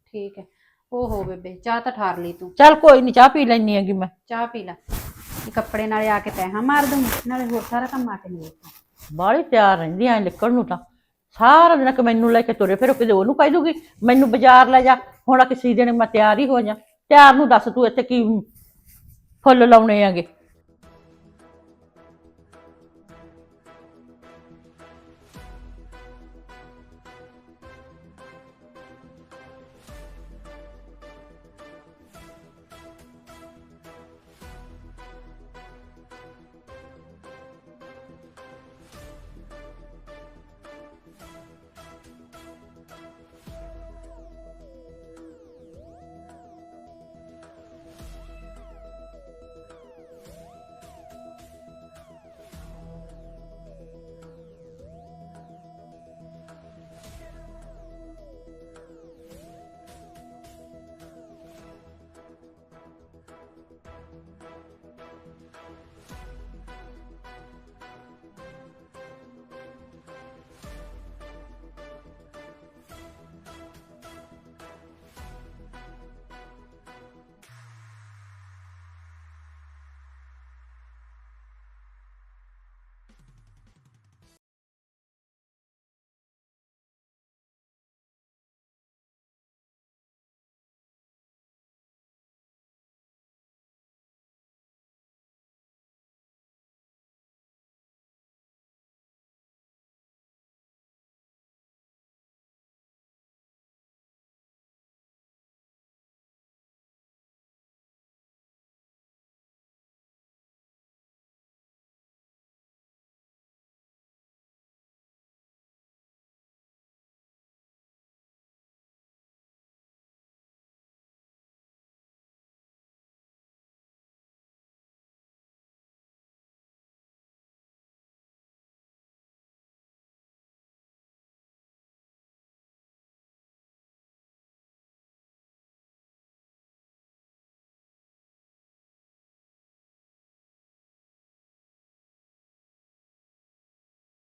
ਠੀਕ ਹੈ। ਓਹੋ ਬੇਬੇ ਚਾਹ ਤਾਂ ਠਾਰ ਲਈ ਤੂੰ। ਚੱਲ ਕੋਈ ਨਹੀਂ ਚਾਹ ਪੀ ਲੈਣੀ ਹੈਗੀ ਮੈਂ। ਚਾਹ ਪੀ ਲੈ। ਇਹ ਕੱਪੜੇ ਨਾਲੇ ਆ ਕੇ ਤੈਹਾਂ ਮਾਰ ਦੂੰਗੀ ਨਾਲੇ ਹੋਰ ਸਾਰਾ ਕੰਮ ਆ ਕੇ ਨਹੀਂ ਬਾਹਲੀ ਤਿਆਰ ਰਹਿੰਦੀ ਐ ਨਿਕਲਣ ਨੂੰ ਤਾਂ। ਸਾਰਾ ਦਿਨ ਕਿ ਮੈਨੂੰ ਲੈ ਕੇ ਤੁਰੇ, ਫਿਰ ਕਿਤੇ ਉਹਨੂੰ ਕਹਿ ਦੂਗੀ ਮੈਨੂੰ ਬਾਜ਼ਾਰ ਲੈ ਜਾ, ਹੁਣ ਕਿਸੇ ਦਿਨ ਮੈਂ ਤਿਆਰ ਹੀ ਹੋ ਜਾ। ਤਿਆਰ ਨੂੰ ਦੱਸ ਤੂੰ ਇੱਥੇ ਕੀ ਫੁੱਲ ਲਾਉਣੇ ਆਗੇ